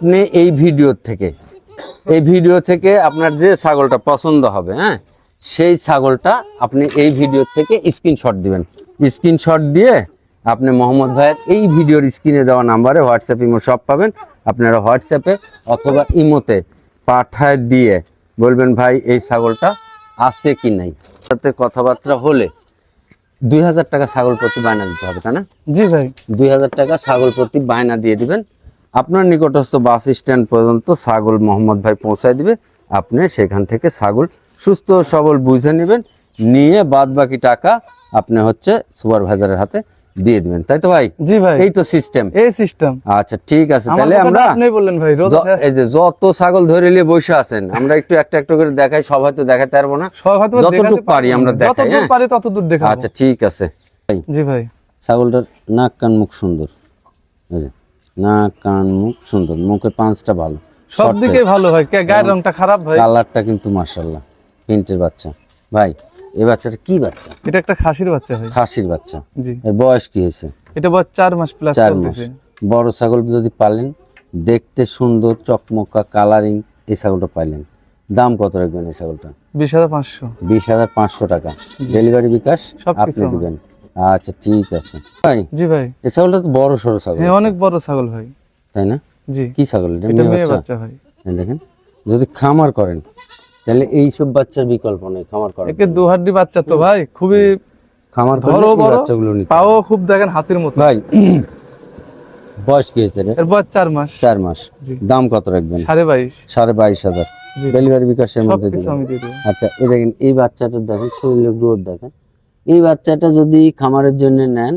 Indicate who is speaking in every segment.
Speaker 1: আপনি এই ভিডিও থেকে এই ভিডিও থেকে আপনার যে ছাগলটা পছন্দ হবে হ্যাঁ সেই ছাগলটা আপনি এই ভিডিও থেকে স্ক্রিনশট দিবেন। স্ক্রিনশট দিয়ে আপনি মোহাম্মদ ভাইয়ের এই ভিডিওর স্ক্রিনে দেওয়া নাম্বারে হোয়াটসঅ্যাপ ইমো সব পাবেন। আপনারা হোয়াটসঅ্যাপে অথবা ইমোতে পাঠায় দিয়ে বলবেন ভাই এই ছাগলটা আছে কি নাই? সাথে কথাবার্তা হলে দুই হাজার টাকা ছাগল প্রতি বায়না দিতে হবে তাই না?
Speaker 2: জি ভাই।
Speaker 1: দুই হাজার টাকা ছাগল প্রতি বায়না দিয়ে দিবেন। আপনার নিকটস্থ বাস স্ট্যান্ড পর্যন্ত ছাগল মোহাম্মদ ভাই পৌঁছায় দিবে। আপনি সেখান থেকে ছাগল সুস্থ সবল বুঝে নেবেন। নিয়ে বাদ বাকি টাকা আপনি হচ্ছে সুপারভাইজারের হাতে দিয়ে দিবেন। তাই তো ভাই?
Speaker 2: জি ভাই।
Speaker 1: এই তো সিস্টেম
Speaker 2: এই সিস্টেম
Speaker 1: আচ্ছা ঠিক আছে। তাহলে আমরা
Speaker 2: আপনি বললেন ভাই রোজ
Speaker 1: এই যে যত ছাগল ধরে নিয়ে বসে আছেন আমরা একটু একটা একটা করে দেখাই সব হয়তো দেখাতে পারব না।
Speaker 2: সব হয়তো
Speaker 1: যতটুকু পারি আমরা দেখাই
Speaker 2: যতদূর
Speaker 1: হ্যাঁ?
Speaker 2: পারি ততদূর দেখাবো।
Speaker 1: আচ্ছা ঠিক আছে।
Speaker 2: জি ভাই।
Speaker 1: ছাগলটার নাক কান মুখ সুন্দর। এই নাক কান মুখ সুন্দর। মুখে পাঁচটা ভালো।
Speaker 2: সব দিকে ভালো ভাই কে গায়ের রংটা খারাপ ভাই?
Speaker 1: কালারটা কিন্তু মার্শাল্লাহ প্রিন্টের বাচ্চা। ভাই এই বাচ্চাটা কি বাচ্চা?
Speaker 2: এটা একটা খাসির বাচ্চা ভাই।
Speaker 1: খাসির বাচ্চা।
Speaker 2: জি।
Speaker 1: এর বয়স কি হয়েছে?
Speaker 2: এটা বয়স চার মাস প্লাস
Speaker 1: চার মাস। বড় ছাগল যদি পালেন দেখতে সুন্দর চকমকা কালারিং এই ছাগলটা পাইলেন। দাম কত রাখবেন এই ছাগলটা?
Speaker 2: বিশ হাজার পাঁচশো।
Speaker 1: বিশ হাজার পাঁচশো টাকা। ডেলিভারি বিকাশ আপনি দিবেন। আচ্ছা ঠিক আছে। ভাই
Speaker 2: জি ভাই।
Speaker 1: এই ছাগলটা তো বড় সড়ো ছাগল।
Speaker 2: হ্যাঁ অনেক বড় ছাগল ভাই।
Speaker 1: তাই না?
Speaker 2: জি।
Speaker 1: কি ছাগল এটা? মেয়ে বাচ্চা?
Speaker 2: ভাই।
Speaker 1: এই দেখেন যদি খামার করেন তাহলে এইসব বাচ্চার বিকল্প নেই খামার করেন
Speaker 2: একে দু হাড্ডি বাচ্চা তো ভাই খুবই
Speaker 1: খামার করলে
Speaker 2: বড়
Speaker 1: এই বাচ্চাগুলো নিতে
Speaker 2: পাও খুব দেখেন হাতির মতো।
Speaker 1: ভাই বয়স কি হয়েছে
Speaker 2: এর বয়স চার মাস।
Speaker 1: চার মাস। দাম কত রাখবেন?
Speaker 2: সাড়ে বাইশ।
Speaker 1: সাড়ে বাইশ হাজার।
Speaker 2: জি।
Speaker 1: ডেলিভারি বিকাশের মধ্যে দিবেন। আচ্ছা এই দেখেন এই বাচ্চাটা দেখেন শরীরের গ্রোথ দেখেন। এই বাচ্চাটা যদি খামারের জন্য নেন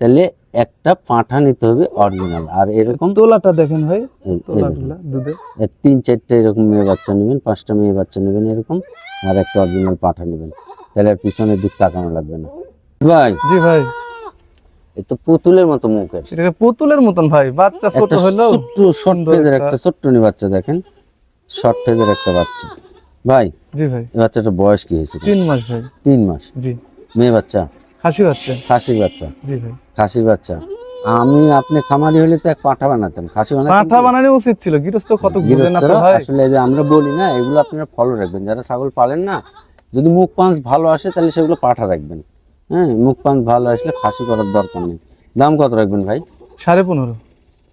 Speaker 1: তাহলে একটা পাঁঠা নিতে হবে অরিজিনাল আর এরকম
Speaker 2: তোলাটা দেখেন ভাই।
Speaker 1: তিন চারটে এরকম মেয়ে বাচ্চা নেবেন পাঁচটা মেয়ে বাচ্চা নেবেন এরকম আর একটা অরিজিনাল পাঁঠা নেবেন। তাহলে আর পিছনের দিক তাকানো লাগবে না। ভাই।
Speaker 2: জি ভাই।
Speaker 1: এ তো পুতুলের মতো মুখের।
Speaker 2: পুতুলের মতন ভাই বাচ্চা ছোট
Speaker 1: একটা ছোট্ট বাচ্চা দেখেন। একটা বাচ্চা। ভাই।
Speaker 2: জি ভাই।
Speaker 1: এই বাচ্চাটার বয়স কি হয়েছে?
Speaker 2: তিন মাস ভাই।
Speaker 1: তিন মাস।
Speaker 2: জি।
Speaker 1: মেয়ে বাচ্চা?
Speaker 2: খাসি বাচ্চা।
Speaker 1: খাসির বাচ্চা।
Speaker 2: জি ভাই।
Speaker 1: খাসির বাচ্চা। আমি আপনি খামারি হলে তো এক পাঁঠা বানাতাম খাসি বানাতাম
Speaker 2: পাঠা বানানো উচিত ছিল। গৃহস্থ কত বুঝে না তো ভাই
Speaker 1: আসলে যে আমরা বলি না এগুলো আপনারা ফলো রাখবেন। যারা ছাগল পালেন না যদি মুখ পাঁচ ভালো আসে তাহলে সেগুলো পাঠা রাখবেন। হ্যাঁ মুখ পাঁচ ভালো আসলে খাসি করার দরকার নেই। দাম কত রাখবেন ভাই?
Speaker 2: সাড়ে পনেরো।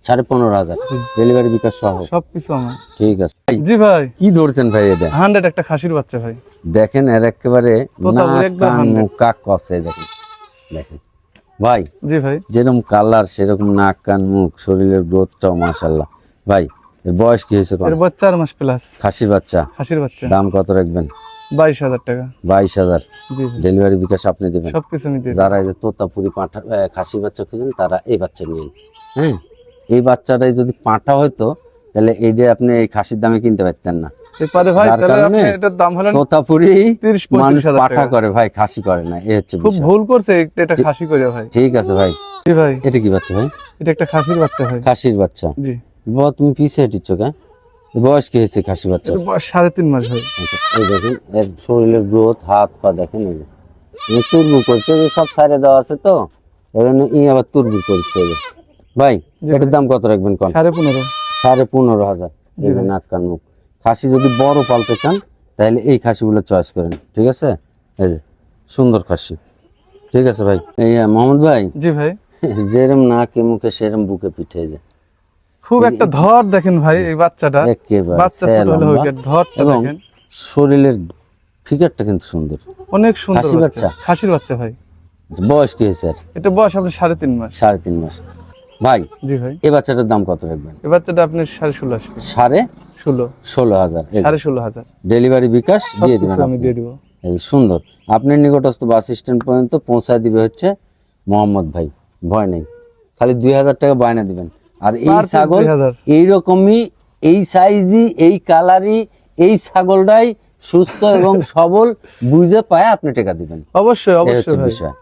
Speaker 1: সাড়ে পনেরো হাজার। ডেলিভারি বিকাশ সহ।
Speaker 2: সবকিছু আমার।
Speaker 1: ঠিক আছে। ভাই,
Speaker 2: জি ভাই।
Speaker 1: কি ধরছেন ভাই এটা?
Speaker 2: হান্ড্রেড একটা খাসির বাচ্চা ভাই।
Speaker 1: দেখেন এর একেবারে
Speaker 2: তোতাপুরি
Speaker 1: নাক
Speaker 2: একদম
Speaker 1: কান
Speaker 2: 100
Speaker 1: মুখ কাক কষে দেখেন। দেখেন। ভাই
Speaker 2: জি ভাই।
Speaker 1: যেরকম কালার সেরকম নাক কান মুখ শরীরের গ্রোথটাও মাশাল্লাহ ভাই এর বয়স কি হয়েছে
Speaker 2: এর বয়স চার মাস প্লাস
Speaker 1: খাসির বাচ্চা।
Speaker 2: খাসির বাচ্চা।
Speaker 1: দাম কত রাখবেন?
Speaker 2: বাইশ হাজার টাকা।
Speaker 1: বাইশ হাজার। ডেলিভারি বিকাশ আপনি দেবেন।
Speaker 2: সবকিছু
Speaker 1: যারা এই যে তোতাপুরি পাঁঠা খাসি বাচ্চা খুঁজেন তারা এই বাচ্চা নিন হ্যাঁ? এই বাচ্চাটাই যদি পাঁঠা হতো তাহলে এই যে আপনি এই খাসির দামে কিনতে পারতেন না।
Speaker 2: ভাই তাহলে এটার দাম হলেন
Speaker 1: তোতাপুরি মানুষ পাঠা করে ভাই খাসি করে না এই হচ্ছে
Speaker 2: খুব ভুল করছে এটা খাসি করে ভাই।
Speaker 1: ঠিক আছে ভাই।
Speaker 2: জি ভাই।
Speaker 1: এটা কি বাচ্চা ভাই?
Speaker 2: এটা একটা খাসির বাচ্চা ভাই।
Speaker 1: খাসির বাচ্চা।
Speaker 2: জি।
Speaker 1: বাবা তুমি পিছিয়ে হেঁটিচ্ছ কে? বয়স কি হয়েছে খাসি বাচ্চা
Speaker 2: বয়স সাড়ে তিন মাস ভাই।
Speaker 1: আচ্ছা, এই দেখেন এর শরীরের গ্রোথ হাত পা দেখেন এই তুরবু করছে সব সাইডে দেওয়া আছে তো এখানে ই আবার তুরবু করছে এই। ভাই এটার দাম কত রাখবেন কোন?
Speaker 2: সাড়ে পনেরো।
Speaker 1: সাড়ে পনেরো হাজার। এই যে নাক কান মুখ। খাসি যদি বড় পালতে চান তাহলে এই খাসিগুলো চয়েস করেন ঠিক আছে? এই যে সুন্দর খাসি। ঠিক আছে ভাই? এই মোহাম্মদ ভাই?
Speaker 2: জি ভাই।
Speaker 1: যেরম নাকে মুখে সেরম বুকে পিঠে যে।
Speaker 2: খুব একটা ধর দেখেন ভাই এই বাচ্চাটা। বাচ্চা ছোট হলে
Speaker 1: লম্বা
Speaker 2: ধরটা
Speaker 1: এবং
Speaker 2: দেখেন।
Speaker 1: শরীরের ফিগারটা কিন্তু সুন্দর।
Speaker 2: অনেক সুন্দর বাচ্চা? খাসির বাচ্চা ভাই।
Speaker 1: বয়স কি হয়েছে?
Speaker 2: এটা বয়স আপনার সাড়ে তিন মাস।
Speaker 1: সাড়ে তিন মাস। ভাই
Speaker 2: জি ভাই।
Speaker 1: এই বাচ্চাটার দাম কত রাখবেন?
Speaker 2: এই বাচ্চাটা আপনি সাড়ে ষোলো আসবে।
Speaker 1: সাড়ে
Speaker 2: ষোলো।
Speaker 1: ষোলো হাজার।
Speaker 2: সাড়ে ষোলো হাজার।
Speaker 1: ডেলিভারি বিকাশ দিয়ে দিবেন
Speaker 2: আমি। দিয়ে দিব।
Speaker 1: এই সুন্দর। আপনার নিকটস্থ বাস স্ট্যান্ড পর্যন্ত পৌঁছায় দিবে হচ্ছে মোহাম্মদ ভাই। ভয় নেই। খালি দুই হাজার টাকা বায়না দিবেন। আর এই ছাগল
Speaker 2: 2000
Speaker 1: এইরকমই এই সাইজই এই কালারই এই ছাগলটাই সুস্থ এবং সবল বুঝে পায় আপনি টাকা দিবেন।
Speaker 2: অবশ্যই অবশ্যই
Speaker 1: বিষয়।